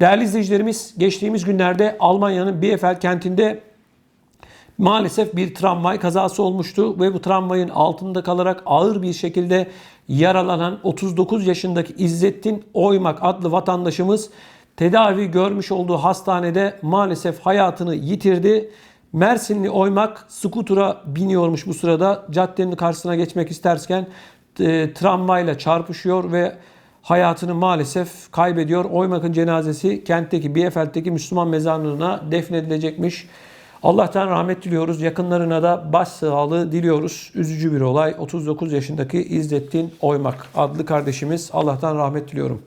Değerli izleyicilerimiz geçtiğimiz günlerde Almanya'nın Bielefeld kentinde maalesef bir tramvay kazası olmuştu ve bu tramvayın altında kalarak ağır bir şekilde yaralanan 39 yaşındaki İzzettin Oymak adlı vatandaşımız tedavi görmüş olduğu hastanede maalesef hayatını yitirdi. Mersinli Oymak skutura biniyormuş bu sırada. Caddenin karşısına geçmek isterken e, tramvayla çarpışıyor ve hayatını maalesef kaybediyor. Oymak'ın cenazesi kentteki Bielefeld'deki Müslüman mezarlığına defnedilecekmiş. Allah'tan rahmet diliyoruz. Yakınlarına da başsağlığı diliyoruz. Üzücü bir olay. 39 yaşındaki İzzettin Oymak adlı kardeşimiz. Allah'tan rahmet diliyorum.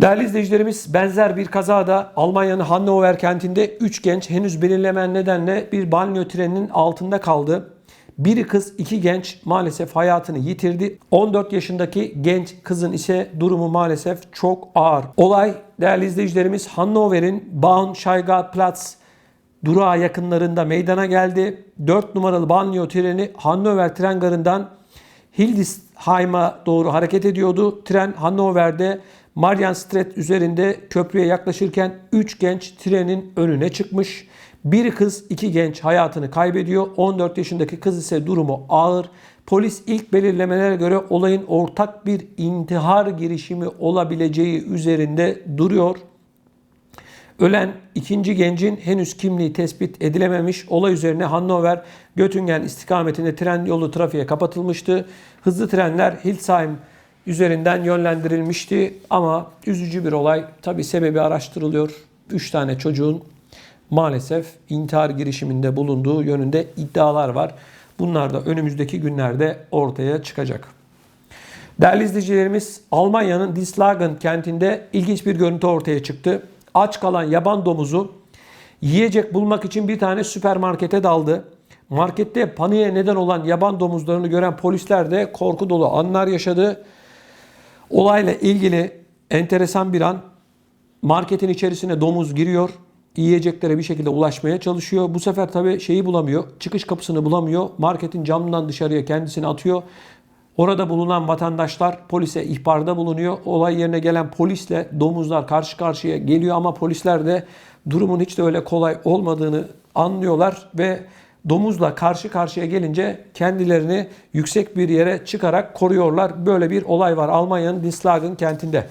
Değerli izleyicilerimiz benzer bir kazada Almanya'nın Hannover kentinde 3 genç henüz belirlemen nedenle bir banyo treninin altında kaldı. Biri kız, iki genç maalesef hayatını yitirdi. 14 yaşındaki genç kızın ise durumu maalesef çok ağır. Olay değerli izleyicilerimiz Hannover'in Bahnsteigplatz durağı yakınlarında meydana geldi. 4 numaralı banyo treni Hannover tren garından Hildesheim'a doğru hareket ediyordu. Tren Hannover'de Marienstraat üzerinde köprüye yaklaşırken 3 genç trenin önüne çıkmış. Bir kız, iki genç hayatını kaybediyor. 14 yaşındaki kız ise durumu ağır. Polis ilk belirlemelere göre olayın ortak bir intihar girişimi olabileceği üzerinde duruyor. Ölen ikinci gencin henüz kimliği tespit edilememiş. Olay üzerine Hannover Göttingen istikametinde tren yolu trafiğe kapatılmıştı. Hızlı trenler Hildesheim üzerinden yönlendirilmişti ama üzücü bir olay. Tabi sebebi araştırılıyor. 3 tane çocuğun maalesef intihar girişiminde bulunduğu yönünde iddialar var. Bunlar da önümüzdeki günlerde ortaya çıkacak. Değerli izleyicilerimiz Almanya'nın Dislagen kentinde ilginç bir görüntü ortaya çıktı. Aç kalan yaban domuzu yiyecek bulmak için bir tane süpermarkete daldı. Markette paniğe neden olan yaban domuzlarını gören polisler de korku dolu anlar yaşadı. Olayla ilgili enteresan bir an marketin içerisine domuz giriyor. Yiyeceklere bir şekilde ulaşmaya çalışıyor. Bu sefer tabii şeyi bulamıyor. Çıkış kapısını bulamıyor. Marketin camından dışarıya kendisini atıyor. Orada bulunan vatandaşlar polise ihbarda bulunuyor. Olay yerine gelen polisle domuzlar karşı karşıya geliyor ama polisler de durumun hiç de öyle kolay olmadığını anlıyorlar ve domuzla karşı karşıya gelince kendilerini yüksek bir yere çıkarak koruyorlar. Böyle bir olay var Almanya'nın Dinslagen kentinde.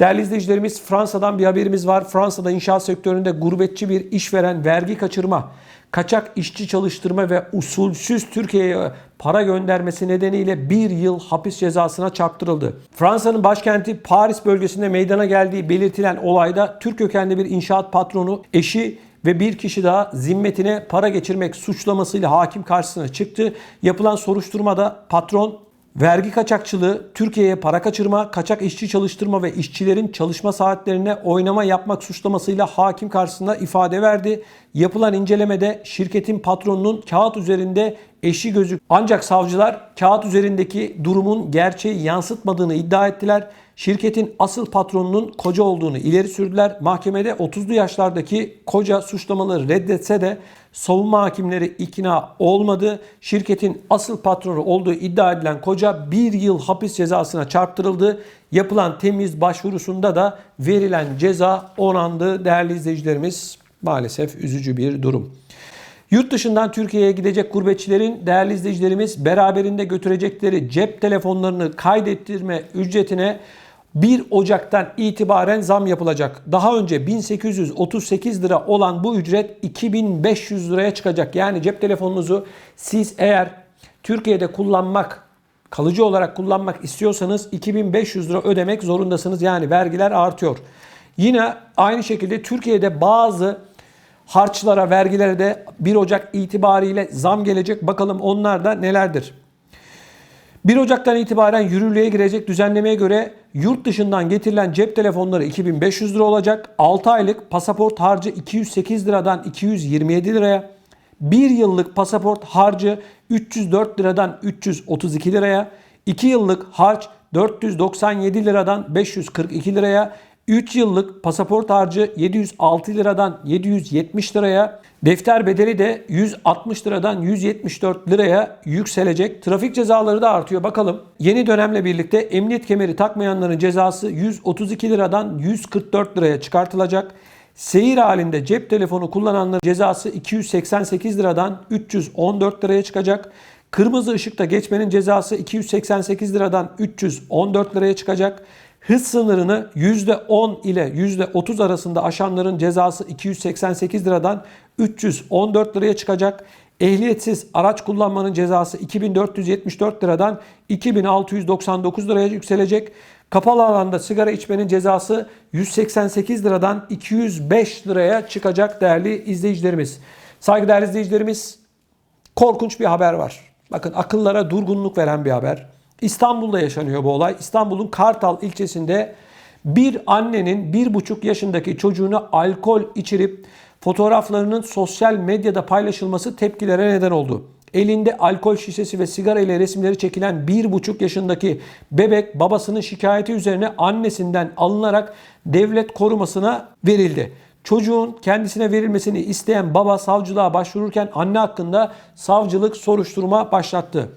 Değerli izleyicilerimiz Fransa'dan bir haberimiz var. Fransa'da inşaat sektöründe gurbetçi bir işveren vergi kaçırma, kaçak işçi çalıştırma ve usulsüz Türkiye'ye para göndermesi nedeniyle bir yıl hapis cezasına çarptırıldı. Fransa'nın başkenti Paris bölgesinde meydana geldiği belirtilen olayda Türk kökenli bir inşaat patronu eşi ve bir kişi daha zimmetine para geçirmek suçlamasıyla hakim karşısına çıktı. Yapılan soruşturmada patron vergi kaçakçılığı, Türkiye'ye para kaçırma, kaçak işçi çalıştırma ve işçilerin çalışma saatlerine oynama yapmak suçlamasıyla hakim karşısında ifade verdi. Yapılan incelemede şirketin patronunun kağıt üzerinde eşi gözük. Ancak savcılar kağıt üzerindeki durumun gerçeği yansıtmadığını iddia ettiler. Şirketin asıl patronunun koca olduğunu ileri sürdüler. Mahkemede 30'lu yaşlardaki koca suçlamaları reddetse de savunma hakimleri ikna olmadı. Şirketin asıl patronu olduğu iddia edilen koca bir yıl hapis cezasına çarptırıldı. Yapılan temiz başvurusunda da verilen ceza onandı değerli izleyicilerimiz. Maalesef üzücü bir durum. Yurt dışından Türkiye'ye gidecek gurbetçilerin değerli izleyicilerimiz beraberinde götürecekleri cep telefonlarını kaydettirme ücretine 1 Ocak'tan itibaren zam yapılacak. Daha önce 1838 lira olan bu ücret 2500 liraya çıkacak. Yani cep telefonunuzu siz eğer Türkiye'de kullanmak kalıcı olarak kullanmak istiyorsanız 2500 lira ödemek zorundasınız. Yani vergiler artıyor. Yine aynı şekilde Türkiye'de bazı harçlara, vergilere de 1 Ocak itibariyle zam gelecek. Bakalım onlar da nelerdir? 1 Ocak'tan itibaren yürürlüğe girecek düzenlemeye göre yurt dışından getirilen cep telefonları 2500 lira olacak. 6 aylık pasaport harcı 208 liradan 227 liraya. 1 yıllık pasaport harcı 304 liradan 332 liraya. 2 yıllık harç 497 liradan 542 liraya. 3 yıllık pasaport harcı 706 liradan 770 liraya, defter bedeli de 160 liradan 174 liraya yükselecek. Trafik cezaları da artıyor. Bakalım yeni dönemle birlikte emniyet kemeri takmayanların cezası 132 liradan 144 liraya çıkartılacak. Seyir halinde cep telefonu kullananların cezası 288 liradan 314 liraya çıkacak. Kırmızı ışıkta geçmenin cezası 288 liradan 314 liraya çıkacak. Hız sınırını %10 ile %30 arasında aşanların cezası 288 liradan 314 liraya çıkacak. Ehliyetsiz araç kullanmanın cezası 2474 liradan 2699 liraya yükselecek. Kapalı alanda sigara içmenin cezası 188 liradan 205 liraya çıkacak değerli izleyicilerimiz. Saygıdeğer izleyicilerimiz korkunç bir haber var. Bakın akıllara durgunluk veren bir haber. İstanbul'da yaşanıyor bu olay. İstanbul'un Kartal ilçesinde bir annenin bir buçuk yaşındaki çocuğuna alkol içirip fotoğraflarının sosyal medyada paylaşılması tepkilere neden oldu. Elinde alkol şişesi ve sigara ile resimleri çekilen bir buçuk yaşındaki bebek babasının şikayeti üzerine annesinden alınarak devlet korumasına verildi. Çocuğun kendisine verilmesini isteyen baba savcılığa başvururken anne hakkında savcılık soruşturma başlattı.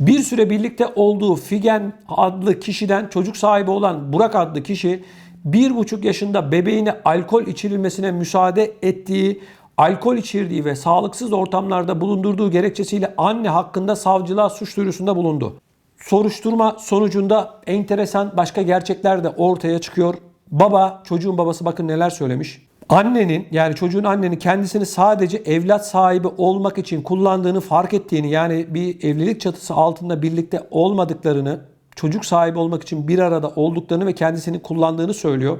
Bir süre birlikte olduğu Figen adlı kişiden çocuk sahibi olan Burak adlı kişi bir buçuk yaşında bebeğine alkol içirilmesine müsaade ettiği, alkol içirdiği ve sağlıksız ortamlarda bulundurduğu gerekçesiyle anne hakkında savcılığa suç duyurusunda bulundu. Soruşturma sonucunda enteresan başka gerçekler de ortaya çıkıyor. Baba, çocuğun babası bakın neler söylemiş. Annenin yani çocuğun annenin kendisini sadece evlat sahibi olmak için kullandığını fark ettiğini yani bir evlilik çatısı altında birlikte olmadıklarını, çocuk sahibi olmak için bir arada olduklarını ve kendisini kullandığını söylüyor.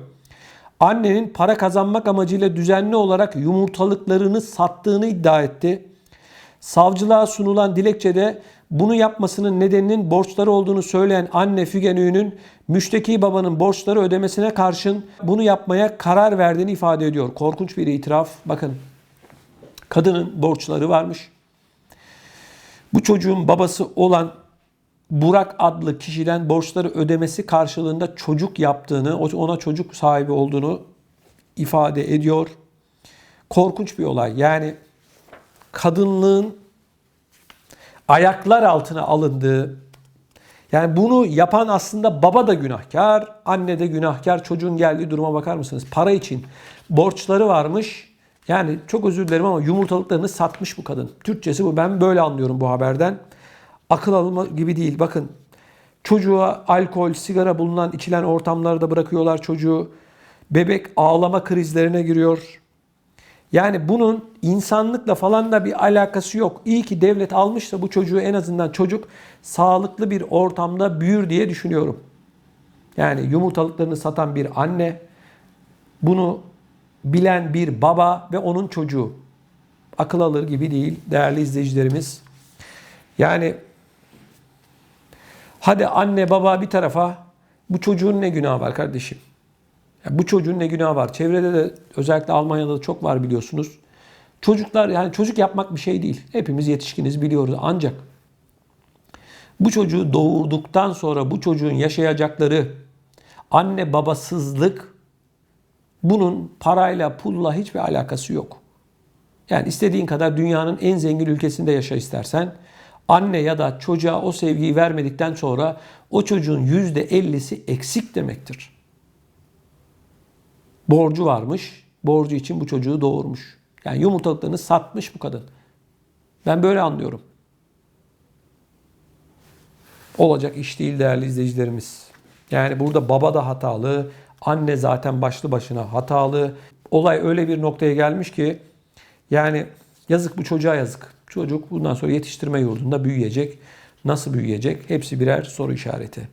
Annenin para kazanmak amacıyla düzenli olarak yumurtalıklarını sattığını iddia etti. Savcılığa sunulan dilekçede bunu yapmasının nedeninin borçları olduğunu söyleyen anne Figen Ü'nün müşteki babanın borçları ödemesine karşın bunu yapmaya karar verdiğini ifade ediyor. Korkunç bir itiraf. Bakın kadının borçları varmış. Bu çocuğun babası olan Burak adlı kişiden borçları ödemesi karşılığında çocuk yaptığını, ona çocuk sahibi olduğunu ifade ediyor. Korkunç bir olay. Yani kadınlığın ayaklar altına alındığı, yani bunu yapan aslında baba da günahkar, anne de günahkar. Çocuğun geldiği duruma bakar mısınız? Para için borçları varmış. Yani çok özür dilerim ama yumurtalıklarını satmış bu kadın. Türkçesi bu. Ben böyle anlıyorum bu haberden. Akıl alma gibi değil. Bakın çocuğa alkol, sigara bulunan içilen ortamlarda bırakıyorlar çocuğu. Bebek ağlama krizlerine giriyor. Yani bunun insanlıkla falan da bir alakası yok. İyi ki devlet almışsa bu çocuğu en azından çocuk sağlıklı bir ortamda büyür diye düşünüyorum. Yani yumurtalıklarını satan bir anne, bunu bilen bir baba ve onun çocuğu. Akıl alır gibi değil değerli izleyicilerimiz. Yani hadi anne baba bir tarafa bu çocuğun ne günahı var kardeşim? Ya bu çocuğun ne günahı var? Çevrede de özellikle Almanya'da da çok var biliyorsunuz. Çocuklar yani çocuk yapmak bir şey değil. Hepimiz yetişkiniz biliyoruz. Ancak bu çocuğu doğurduktan sonra bu çocuğun yaşayacakları anne babasızlık bunun parayla pulla hiçbir alakası yok. Yani istediğin kadar dünyanın en zengin ülkesinde yaşa istersen anne ya da çocuğa o sevgiyi vermedikten sonra o çocuğun %50'si eksik demektir borcu varmış. Borcu için bu çocuğu doğurmuş. Yani yumurtalıklarını satmış bu kadın. Ben böyle anlıyorum. Olacak iş değil değerli izleyicilerimiz. Yani burada baba da hatalı, anne zaten başlı başına hatalı. Olay öyle bir noktaya gelmiş ki yani yazık bu çocuğa yazık. Çocuk bundan sonra yetiştirme yurdunda büyüyecek. Nasıl büyüyecek? Hepsi birer soru işareti.